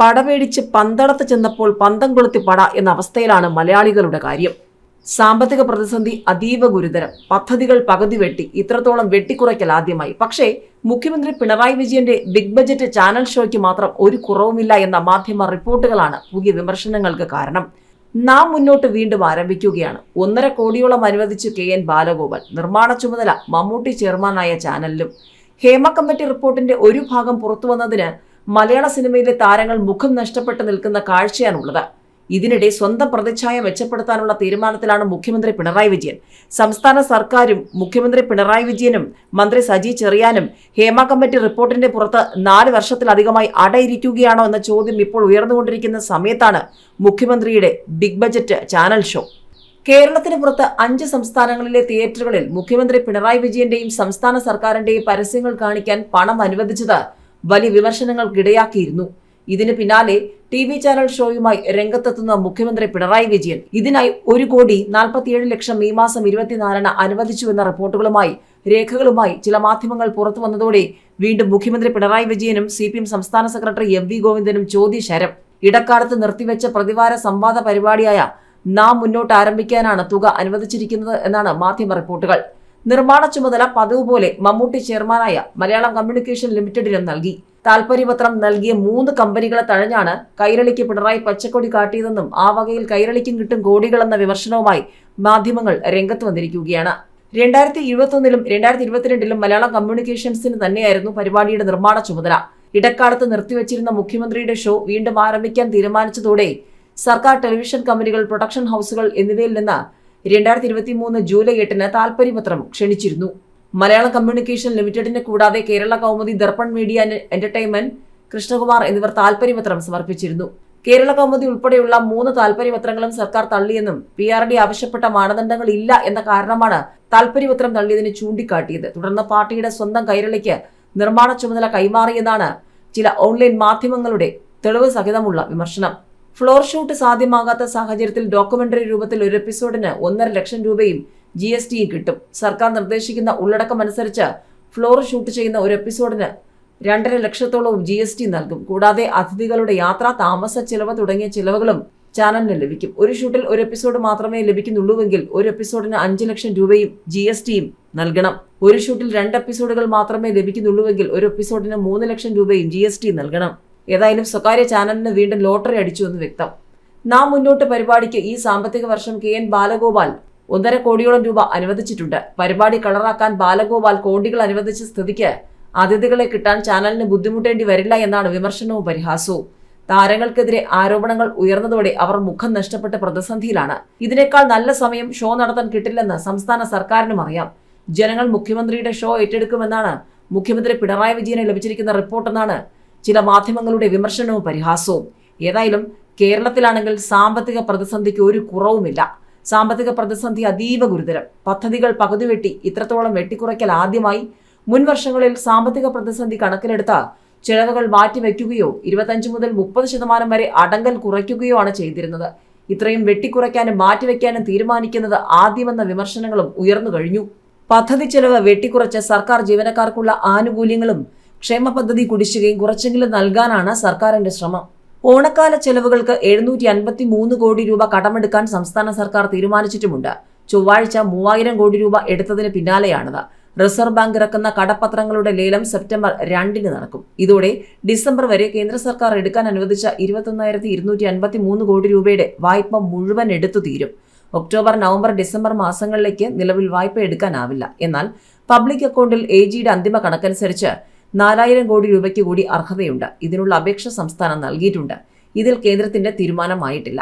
പടപേടിച്ച് പന്തടത്ത് ചെന്നപ്പോൾ പന്തം കൊളുത്തി പട എന്ന അവസ്ഥയിലാണ് മലയാളികളുടെ കാര്യം. സാമ്പത്തിക പ്രതിസന്ധി അതീവ ഗുരുതരം. പദ്ധതികൾ പകുതി വെട്ടി. ഇത്രത്തോളം വെട്ടിക്കുറയ്ക്കൽ ആദ്യമായി. പക്ഷേ മുഖ്യമന്ത്രി പിണറായി വിജയന്റെ ബിഗ് ബജറ്റ് ചാനൽ ഷോയ്ക്ക് മാത്രം ഒരു കുറവുമില്ല എന്ന മാധ്യമ റിപ്പോർട്ടുകളാണ് പുതിയ വിമർശനങ്ങൾക്ക് കാരണം. നാം മുന്നോട്ട് വീണ്ടും ആരംഭിക്കുകയാണ്. ഒന്നര കോടിയോളം അനുവദിച്ച് കെ എൻ ബാലഗോപാൽ. നിർമ്മാണ ചുമതല മമ്മൂട്ടി ചെയർമാനായ ചാനലിലും. ഹേമ കമ്മിറ്റി റിപ്പോർട്ടിന്റെ ഒരു ഭാഗം പുറത്തു വന്നതിന് മലയാള സിനിമയിലെ താരങ്ങൾ മുഖം നഷ്ടപ്പെട്ട് നിൽക്കുന്ന കാഴ്ചയാണുള്ളത്. ഇതിനിടെ സ്വന്തം പ്രതിച്ഛായ മെച്ചപ്പെടുത്താനുള്ള തീരുമാനത്തിലാണ് മുഖ്യമന്ത്രി പിണറായി വിജയൻ. സംസ്ഥാന സർക്കാരും മുഖ്യമന്ത്രി പിണറായി വിജയനും മന്ത്രി സജി ചെറിയാനും ഹേമ കമ്മിറ്റി റിപ്പോർട്ടിന്റെ പുറത്ത് നാല് വർഷത്തിലധികമായി അടയിരിക്കുകയാണോ എന്ന ചോദ്യം ഇപ്പോൾ ഉയർന്നുകൊണ്ടിരിക്കുന്ന സമയത്താണ് മുഖ്യമന്ത്രിയുടെ ബിഗ് ബജറ്റ് ചാനൽ ഷോ. കേരളത്തിന് പുറത്ത് അഞ്ച് സംസ്ഥാനങ്ങളിലെ തിയേറ്ററുകളിൽ മുഖ്യമന്ത്രി പിണറായി വിജയന്റെയും സംസ്ഥാന സർക്കാരിന്റെയും പരസ്യങ്ങൾ കാണിക്കാൻ പണം അനുവദിച്ചത് വലിയ വിമർശനങ്ങൾക്കിടയാക്കിയിരുന്നു. ഇതിന് പിന്നാലെ ടി വി ചാനൽ ഷോയുമായി രംഗത്തെത്തുന്ന മുഖ്യമന്ത്രി പിണറായി വിജയൻ ഇതിനായി ഒരു കോടി നാൽപ്പത്തിയേഴ് ലക്ഷം ഈ മാസം ഇരുപത്തിനാലിന് അനുവദിച്ചുവെന്ന റിപ്പോർട്ടുകളുമായി രേഖകളുമായി ചില മാധ്യമങ്ങൾ പുറത്തു വന്നതോടെ വീണ്ടും മുഖ്യമന്ത്രി പിണറായി വിജയനും സി സംസ്ഥാന സെക്രട്ടറി എം വി ഗോവിന്ദനും ചോദ്യശരം. ഇടക്കാലത്ത് നിർത്തിവെച്ച പ്രതിവാര സംവാദ പരിപാടിയായ നാം മുന്നോട്ട് ആരംഭിക്കാനാണ് തുക അനുവദിച്ചിരിക്കുന്നത് എന്നാണ് മാധ്യമ റിപ്പോർട്ടുകൾ. നിർമ്മാണ ചുമതല പതിവ് പോലെ മമ്മൂട്ടി ചെയർമാനായ മലയാളം കമ്മ്യൂണിക്കേഷൻ ലിമിറ്റഡിനും നൽകി. താൽപര്യപത്രം നൽകിയ മൂന്ന് കമ്പനികളെ തഴഞ്ഞാണ് കൈരളിക്ക് പിണറായി പച്ചക്കൊടി കാട്ടിയതെന്നും ആ വകയിൽ കൈരളിക്കും കിട്ടും കോടികളെന്ന വിമർശനവുമായി മാധ്യമങ്ങൾ രംഗത്ത് വന്നിരിക്കുകയാണ്. രണ്ടായിരത്തി ഇരുപത്തൊന്നിലും രണ്ടായിരത്തി ഇരുപത്തിരണ്ടിലും മലയാളം കമ്മ്യൂണിക്കേഷൻസിന് തന്നെയായിരുന്നു പരിപാടിയുടെ നിർമ്മാണ ചുമതല. ഇടക്കാലത്ത് നിർത്തിവച്ചിരുന്ന മുഖ്യമന്ത്രിയുടെ ഷോ വീണ്ടും ആരംഭിക്കാൻ തീരുമാനിച്ചതോടെ സർക്കാർ ടെലിവിഷൻ കമ്പനികൾ പ്രൊഡക്ഷൻ ഹൗസുകൾ എന്നിവയിൽ നിന്ന് രണ്ടായിരത്തി ഇരുപത്തി മൂന്ന് ജൂലൈ എട്ടിന് താൽപര്യപത്രം ക്ഷണിച്ചിരുന്നു. മലയാളം കമ്മ്യൂണിക്കേഷൻ ലിമിറ്റഡിനെ കൂടാതെ കേരള കൗമുദി ദർപ്പൺ മീഡിയ എന്റർടൈൻമെന്റ് കൃഷ്ണകുമാർ എന്നിവർ താൽപര്യപത്രം സമർപ്പിച്ചിരുന്നു. കേരള കൗമുദി ഉൾപ്പെടെയുള്ള മൂന്ന് താൽപര്യപത്രങ്ങളും സർക്കാർ തള്ളിയെന്നും പി ആർ ഡി ആവശ്യപ്പെട്ട മാനദണ്ഡങ്ങൾ ഇല്ല എന്ന കാരണമാണ് താൽപര്യപത്രം തള്ളിയതിന് ചൂണ്ടിക്കാട്ടിയത്. തുടർന്ന് പാർട്ടിയുടെ സ്വന്തം കൈരളിക്ക് നിർമ്മാണ ചുമതല കൈമാറിയതാണ് ചില ഓൺലൈൻ മാധ്യമങ്ങളുടെ തെളിവ് സഹിതമുള്ള വിമർശനം. ഫ്ലോർ ഷൂട്ട് സാധ്യമാകാത്ത സാഹചര്യത്തിൽ ഡോക്യുമെന്ററി രൂപത്തിൽ ഒരു എപ്പിസോഡിന് ഒന്നര ലക്ഷം രൂപയും ജി എസ് ടിയും കിട്ടും. സർക്കാർ നിർദ്ദേശിക്കുന്ന ഉള്ളടക്കം അനുസരിച്ച് ഫ്ലോർ ഷൂട്ട് ചെയ്യുന്ന ഒരു എപ്പിസോഡിന് രണ്ടര ലക്ഷത്തോളവും ജി എസ് ടി നൽകും. കൂടാതെ അതിഥികളുടെ യാത്ര താമസ ചെലവ് തുടങ്ങിയ ചിലവുകളും ചാനലിന് ലഭിക്കും. ഒരു ഷൂട്ടിൽ ഒരു എപ്പിസോഡ് മാത്രമേ ലഭിക്കുന്നുള്ളൂവെങ്കിൽ ഒരു എപ്പിസോഡിന് അഞ്ച് ലക്ഷം രൂപയും ജി എസ് ടിയും നൽകണം. ഒരു ഷൂട്ടിൽ രണ്ട് എപ്പിസോഡുകൾ മാത്രമേ ലഭിക്കുന്നുള്ളൂവെങ്കിൽ ഒരു എപ്പിസോഡിന് മൂന്ന് ലക്ഷം രൂപയും ജി എസ് നൽകണം. ഏതായാലും സ്വകാര്യ ചാനലിന് വീണ്ടും ലോട്ടറി അടിച്ചു എന്ന് വ്യക്തം. നാം മുന്നോട്ട് പരിപാടിക്ക് ഈ സാമ്പത്തിക വർഷം കെ എൻ ബാലഗോപാൽ ഒന്നര കോടിയോളം രൂപ അനുവദിച്ചിട്ടുണ്ട്. പരിപാടി കളറാക്കാൻ ബാലഗോപാൽ കോടികൾ അനുവദിച്ച സ്ഥിതിക്ക് അതിഥികളെ കിട്ടാൻ ചാനലിന് ബുദ്ധിമുട്ടേണ്ടി വരില്ല എന്നാണ് വിമർശനവും പരിഹാസവും. താരങ്ങൾക്കെതിരെ ആരോപണങ്ങൾ ഉയർന്നതോടെ അവർ മുഖം നഷ്ടപ്പെട്ട പ്രതിസന്ധിയിലാണ്. ഇതിനേക്കാൾ നല്ല സമയം ഷോ നടത്താൻ കിട്ടില്ലെന്ന് സംസ്ഥാന സർക്കാരിനും അറിയാം. ജനങ്ങൾ മുഖ്യമന്ത്രിയുടെ ഷോ ഏറ്റെടുക്കുമെന്നാണ് മുഖ്യമന്ത്രി പിണറായി വിജയന് ലഭിച്ചിരിക്കുന്ന റിപ്പോർട്ടെന്നാണ് ചില മാധ്യമങ്ങളുടെ വിമർശനവും പരിഹാസവും. ഏതായാലും കേരളത്തിലാണെങ്കിൽ സാമ്പത്തിക പ്രതിസന്ധിക്ക് ഒരു കുറവുമില്ല. സാമ്പത്തിക പ്രതിസന്ധി അതീവ ഗുരുതരം. പദ്ധതികൾ പകുതി വെട്ടി ഇത്രത്തോളം വെട്ടിക്കുറയ്ക്കൽ ആദ്യമായി മുൻ വർഷങ്ങളിൽ സാമ്പത്തിക പ്രതിസന്ധി കണക്കിലെടുത്ത ചിലവുകൾ മാറ്റിവെക്കുകയോ ഇരുപത്തഞ്ച് മുതൽ മുപ്പത് ശതമാനം വരെ അടങ്കൽ കുറയ്ക്കുകയോ ആണ് ചെയ്തിരുന്നത്. ഇത്രയും വെട്ടിക്കുറയ്ക്കാനും മാറ്റിവെക്കാനും തീരുമാനിക്കുന്നത് ആദ്യമെന്ന വിമർശനങ്ങളും ഉയർന്നു കഴിഞ്ഞു. പദ്ധതി ചെലവ് വെട്ടിക്കുറച്ച് സർക്കാർ ജീവനക്കാർക്കുള്ള ആനുകൂല്യങ്ങളും ക്ഷേമ പദ്ധതി കുടിശ്ശികയും കുറച്ചെങ്കിലും നൽകാനാണ് സർക്കാരിന്റെ ശ്രമം. ഓണക്കാല ചെലവുകൾക്ക് എഴുന്നൂറ്റി അൻപത്തി മൂന്ന് കോടി രൂപ കടമെടുക്കാൻ സംസ്ഥാന സർക്കാർ തീരുമാനിച്ചിട്ടുമുണ്ട്. ചൊവ്വാഴ്ച മൂവായിരം കോടി രൂപ എടുത്തതിന് പിന്നാലെയാണിത്. റിസർവ് ബാങ്ക് ഇറക്കുന്ന കടപ്പത്രങ്ങളുടെ ലേലം സെപ്റ്റംബർ രണ്ടിന് നടക്കും. ഇതോടെ ഡിസംബർ വരെ കേന്ദ്ര സർക്കാർ എടുക്കാൻ അനുവദിച്ച ഇരുപത്തൊന്നായിരത്തി ഇരുന്നൂറ്റി അൻപത്തി മൂന്ന് കോടി രൂപയുടെ വായ്പ മുഴുവൻ എടുത്തു തീരും. ഒക്ടോബർ നവംബർ ഡിസംബർ മാസങ്ങളിലേക്ക് നിലവിൽ വായ്പ എടുക്കാനാവില്ല. എന്നാൽ പബ്ലിക് അക്കൗണ്ടിൽ എ ജിയുടെ അന്തിമ കണക്കനുസരിച്ച് നാലായിരം കോടി രൂപയ്ക്ക് കൂടി അർഹതയുണ്ട്. ഇതിനുള്ള അപേക്ഷ സംസ്ഥാനം നൽകിയിട്ടുണ്ട്. ഇതിൽ കേന്ദ്രത്തിന്റെ തീരുമാനമായിട്ടില്ല.